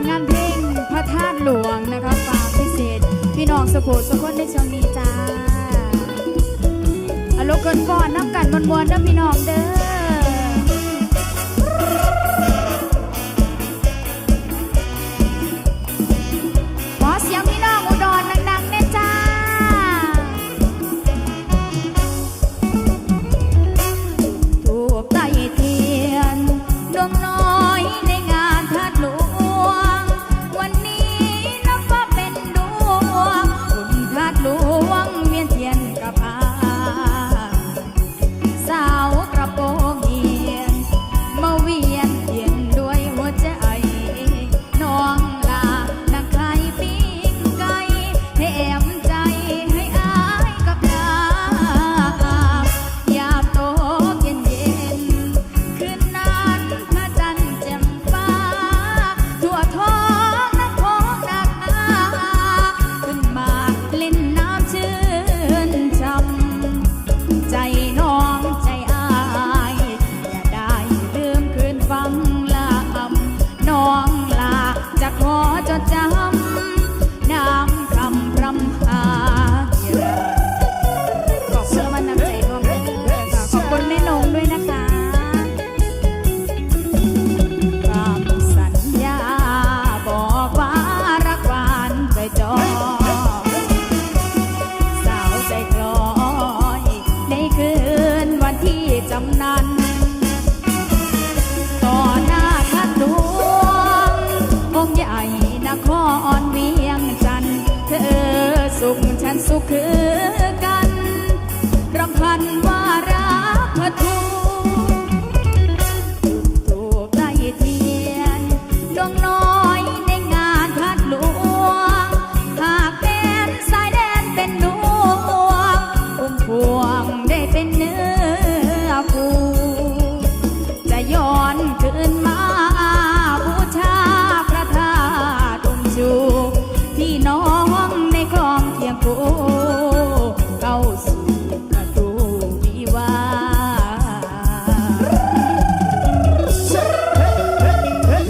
ลงานเพลงพระธาตุหลวงนะคะฝากพิเศษ พี่น้องสุโขสุคนในช่วงนี้จ้าอารมณ์กันก่อนน้ำกันมวนๆนะพี่น้องเด้อ สุขฉันสุขคือกันรำพันว่ารักพระทูถูกไต่เทียนดวงน้อยในงานทัดหลวงหากเป็นสายแดนเป็นดวงอุ้มพวงได้เป็นเนื้อคู่จะย้อนคืนมา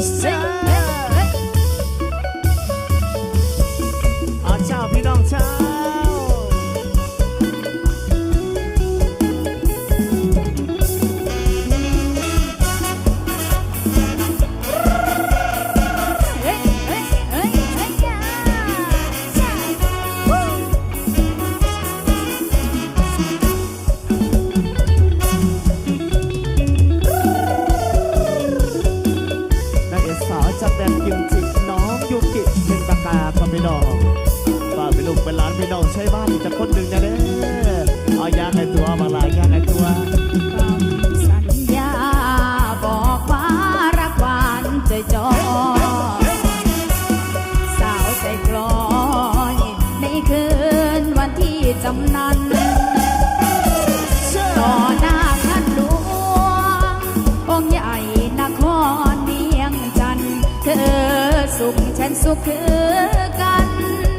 อ เป็นประกาศพ่อพี่น้องฝากเป็นลูกเป็นหลานพี่น้องใช้บ้านอีกจะคนหนึ่งนะเด้อเอายาในตัวมาหลายยาในตัวสัญญาบอกว่ารักหวานใจจอสาวใจกลอยในคืนวันที่จำนันต่อหน้าท่านหลวงองค์ใหญ่ สุขฉันสุขคือกันรำพัน